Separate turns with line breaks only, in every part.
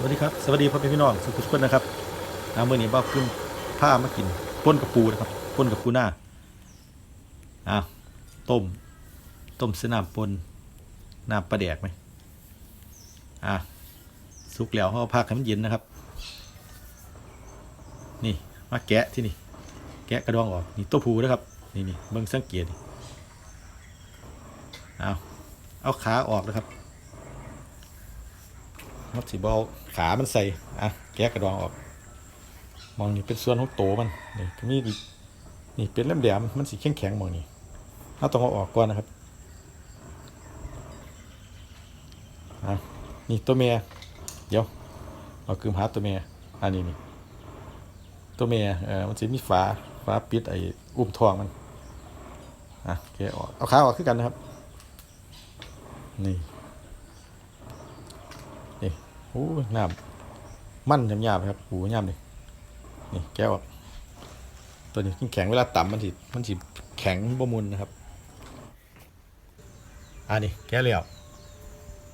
สวัสดีครับ สวัสดีพ่อแม่พี่น้องสุขุมทุกคนนะครับน้ำเมื่อนี้บ้าขึ้นผ้ามากินป้นกับปูนะครับป้นกับปูหน้าอะต้ม ต้มเสนามปนน้ำปลาแดกไหมอะสุกแล้วเขาเอาพักให้มันเย็นนะครับ นี่มาแกะที่นี่ แกะกระดองออกนี่ตัวผูนะครับ นี่นี่เบิ่งสังเกตนี่เอาเอาขาออกนะครับ มัดสีบอลขามันใส่อะแกะกระดองออก มองนี่เป็นส่วนของโตมันนี่มีนี่เป็นเล่มแหลมมันสีแข็งแข็งมองนี่เราต้องเอาออกก่อนนะครับอะนี่ตัวเมียเดี๋ยวเอาคืมหาตัวเมียอันนี้นี่ตัวเมียเออมันจะมีฝาฝาปิดไอ้อุ้มทองมันอะแกะออกเอาขาออกขึ้นกันนะครับนี่ โอ้ยน้ำมันยำๆครับโอ้ยำเลยนี่แก้วตัวนี้แข็งเวลาต่ำมันสิมันสิแข็งบ่มุนนะครับอ่านี่แก้แล้ว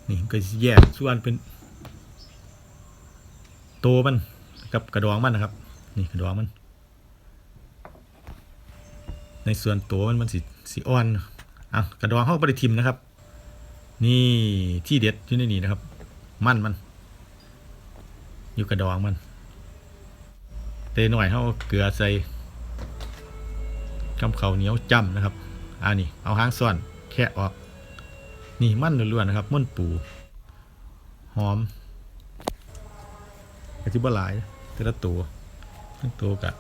นี่ก็แยกส่วนเป็นโตวมันกับกระดองมันนะครับ นี่กระดองมัน ในส่วนตัวมันมันสิสีอ่อนอะกระดองเข้าปฏิทิมนะครับ นี่ที่เด็ดที่นี่นี่นะครับ มันมัน อยู่กระดองมันเตหน่อยเขาเอาเกลือใส่กำเขาเหนียวจ้ำนะครับอันนี้เอาหางซ่อนแค่ออก นี่มันล้วนๆนะครับมันปูหอมกระทิบหลายแต่ละตัวทั้งตัวกะ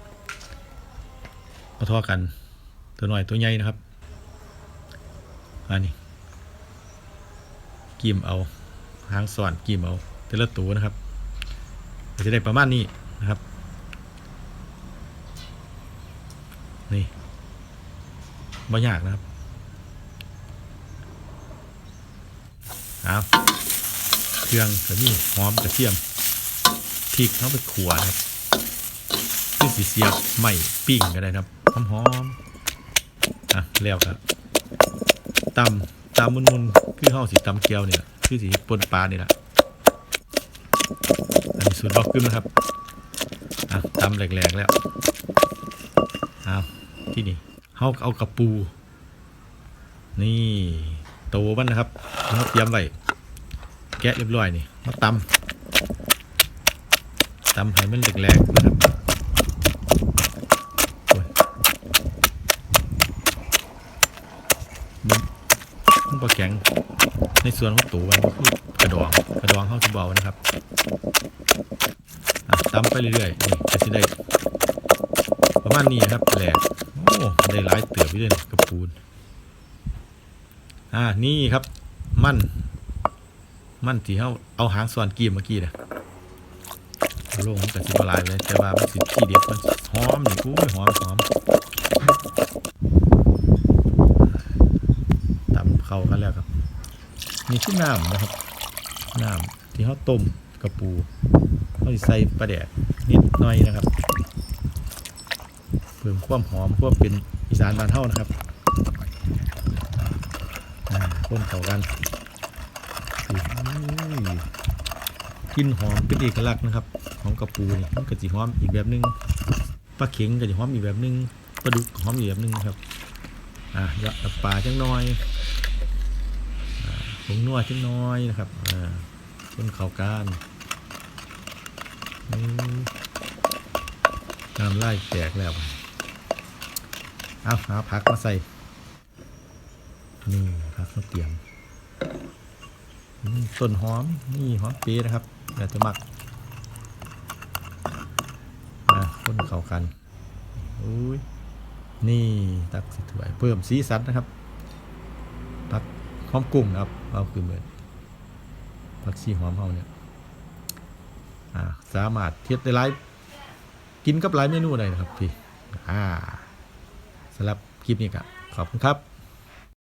มาทอกัน ตัวหน่อยตัวใหญ่นะครับอันนี้กิมเอาหางสอนกิมเอาแต่ละตัวนะครับ จะได้ประมาณนี้นะครับ นี่บ่ยากนะครับเอาเครื่องกระนี่หอมกระเทียมพริกเข้าไปขัวนะครับเสียบไม่ปิ้งก็ได้นะครับหอมหอมๆอะแล้วครับตำตำมุนๆคือเฮาสีตำเกียวเนี่ยคือสีปนปลานี่แหละ สูตรบอกขึ้นนะครับอะตำแหลกๆแล้วเอาที่นี่เฮาเอากระปู นี่ โตมันนะครับเขาเตรียมไว้แกะเรียบร้อยนี่มาตำตำให้มันแหลกๆนะครับโอ้ยมัน มันปลาแข็ง ในส่วนของตูมันก็คือกระดองกระดองเข้าสิเบานะครับอะตำไปเรื่อยๆนี่จะได้ ประมาณนี้ครับแหลกโอ้ได้หลายเตือบไปเลยกระปูนอ่านี่ครับ มั่น มั่นที่เขาเอาหางส่วนกีมเมื่อกี้นะเอาลงมันกับสิบลายเลยแต่ว่ามันสิที่เด็ดมันหอมนี่กูหอมหอมตำเข้ากัน แล้วครับ นี่คือน้ำนะครับน้ำที่เขาต้มกระปูเขาใส่ปลาแดกนิดหน่อยนะครับเพิ่มความหอมความเป็นอีสานบ้านเท่านะครับอ่าคนเข้ากันกลินหอมเป็นเอกลักษณ์นะครับของกระปูนี่มันก็จะหอมอีกแบบหนึงปลาเข็งก็จะหอมอีกแบบหนึงปลาดุกหอมอีกแบบหนึงครับอะยะปลาจังน้อย ผงนวดชิ้นน้อยนะครับอ่าต้นเขาการอืมน้ำไล่แตกแล้วเอาหาผักมาใส่ นี่ผักมาเตรียมต้นหอม นี่หอมปีนะครับอยากจะหมักอ่าต้นเขากันอุ้ยนี่ตักสิถวยเพิ่มสีสันนะครับ หอมกุ้งนะครับเอาคือเหมือนผักชีหอมเฮาเนี่ยอ่าสามารถเทียบได้หลายกินกับหลายเมนูได้นะครับพี่อ่าสำหรับคลิปนี้ก็ขอบคุณครับ